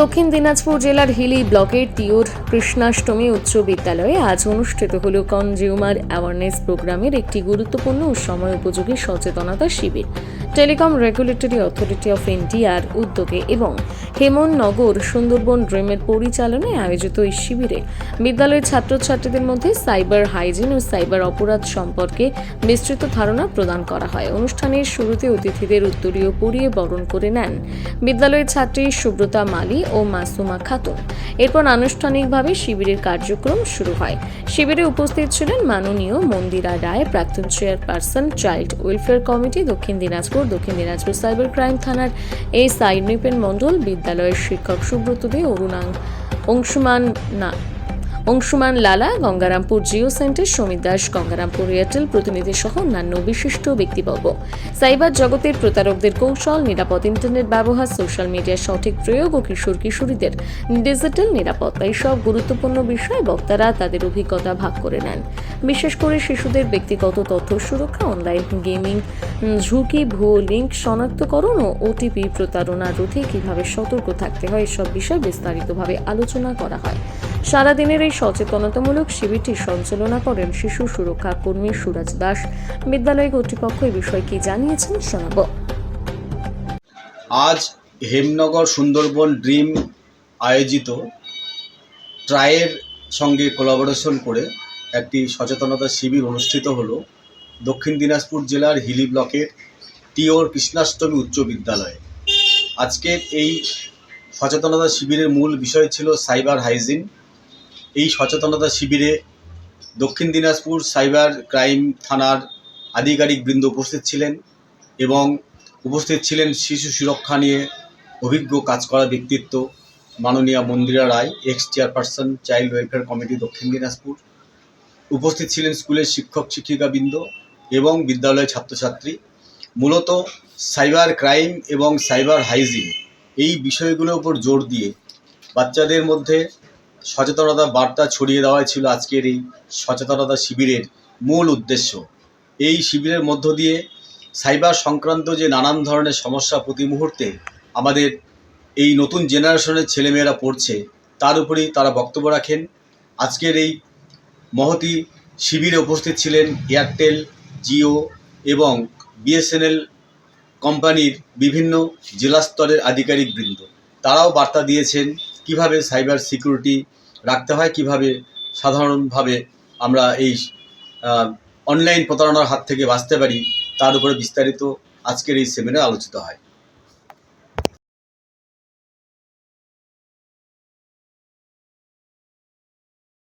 দক্ষিণ দিনাজপুর জেলার হিলি ব্লকের তিউর কৃষ্ণাষ্টমী উচ্চ বিদ্যালয়ে আজ অনুষ্ঠিত হল কনজিউমার অ্যাওয়ারনেস প্রোগ্রামের একটি গুরুত্বপূর্ণ সময় উপযোগী সচেতনতা শিবির। টেলিকম রেগুলেটরি অথরিটি অফ ইন্ডিয়ার উদ্যোগে এবং হেমননগর সুন্দরবন ড্রিমের পরিচালনায় আয়োজিত এই শিবিরে বিদ্যালয়ের ছাত্রছাত্রীদের মধ্যে সাইবার হাইজিন ও সাইবার অপরাধ সম্পর্কে বিস্তৃত ধারণা প্রদান করা হয়। অনুষ্ঠানের শুরুতে অতিথিদের উত্তরীয় পরিয়ে বরণ করে নেন। বিদ্যালয়ের ছাত্রী সুব্রতা মালি ও মাসুমা খাতুন। এরপর আনুষ্ঠানিকভাবে শিবিরের কার্যক্রম শুরু হয়। শিবিরে উপস্থিত ছিলেন মাননীয় মন্দিরা রায়, প্রাক্তন chairperson, child welfare committee, Dakshin Dinajpur দক্ষিণ দিনাজপুর সাইবার ক্রাইম থানার এই সাইড মণ্ডল, বিদ্যালয়ের শিক্ষক সুব্রত দে, অরুণাং অংশমান না অংশুমান লালা, গঙ্গারামপুর জিও সেন্টার সমিত দাস, গঙ্গারামপুর এয়ারটেল প্রতিনিধি সহ অন্যান্য বিশিষ্ট ব্যক্তিবর্গ। সাইবার জগতের প্রতারকদের কৌশল, নিরাপদ ইন্টারনেট ব্যবহার, সোশ্যাল মিডিয়ার সঠিক প্রয়োগ ও কিশোর কিশোরীদের ডিজিটাল নিরাপত্তা এইসব গুরুত্বপূর্ণ বিষয়ে বক্তারা তাদের অভিজ্ঞতা ভাগ করে নেন। বিশেষ করে শিশুদের ব্যক্তিগত তথ্য সুরক্ষা, অনলাইন গেমিং ঝুঁকি, ভুয়ো লিঙ্ক শনাক্তকরণ ও ওটিপি প্রতারণা রোধে কীভাবে সতর্ক থাকতে হয়, এসব বিষয় বিস্তারিতভাবে আলোচনা করা হয়। সারাদিনের এই সচেতনতামূলক শিবিরটি সঞ্চালনা করেন শিশু সুরক্ষা কর্মী সুরাজ দাস। বিদ্যালয় কর্তৃপক্ষ এই বিষয়ে কি জানিয়েছেন শোনাব আজ হেমনগর সুন্দরবন ড্রিম আয়োজিত ট্রায়ের সঙ্গে কোলাবোরেশন করে একটি সচেতনতা শিবির অনুষ্ঠিত হলো দক্ষিণ দিনাজপুর জেলার হিলি ব্লকের টিওর কৃষ্ণাষ্টমী উচ্চ বিদ্যালয়ে। আজকের এই সচেতনতা শিবিরের মূল বিষয় ছিল সাইবার হাইজিন। এই সচেতনতা শিবিরে দক্ষিণ দিনাজপুর সাইবার ক্রাইম থানার আধিকারিক বৃন্দ উপস্থিত ছিলেন এবং উপস্থিত ছিলেন শিশু সুরক্ষা নিয়ে অভিজ্ঞ কাজ করা ব্যক্তিত্ব মাননীয়া Mandira Roy ex chairperson child welfare committee Dakshin Dinajpur. উপস্থিত ছিলেন স্কুলের শিক্ষক শিক্ষিকাবৃন্দ এবং বিদ্যালয়ের ছাত্রছাত্রী। মূলত সাইবার ক্রাইম এবং সাইবার হাইজিন এই বিষয়গুলোর উপর জোর দিয়ে বাচ্চাদের মধ্যে সচেতনতা বার্তা ছড়িয়ে দেওয়াই ছিল আজকের এই সচেতনতা শিবিরের মূল উদ্দেশ্য। এই শিবিরের মধ্য দিয়ে সাইবার সংক্রান্ত যে নানান ধরনের সমস্যা প্রতি মুহূর্তে আমাদের এই নতুন জেনারেশনের ছেলেমেয়েরা পড়ছে, তার উপরেই তারা বক্তব্য রাখেন। আজকের এই মহতি শিবিরে উপস্থিত ছিলেন এয়ারটেল, জিও এবং বিএসএনএল কোম্পানির বিভিন্ন জেলা স্তরের আধিকারিকবৃন্দ। তারাও বার্তা দিয়েছেন কীভাবে সাইবার সিকিউরিটি রাখতে হয়, কীভাবে সাধারণভাবে আমরা এই অনলাইন প্রতারণার হাত থেকে বাঁচতে পারি, তার উপরে বিস্তারিত আজকের এই সেমিনার আলোচিত হয়।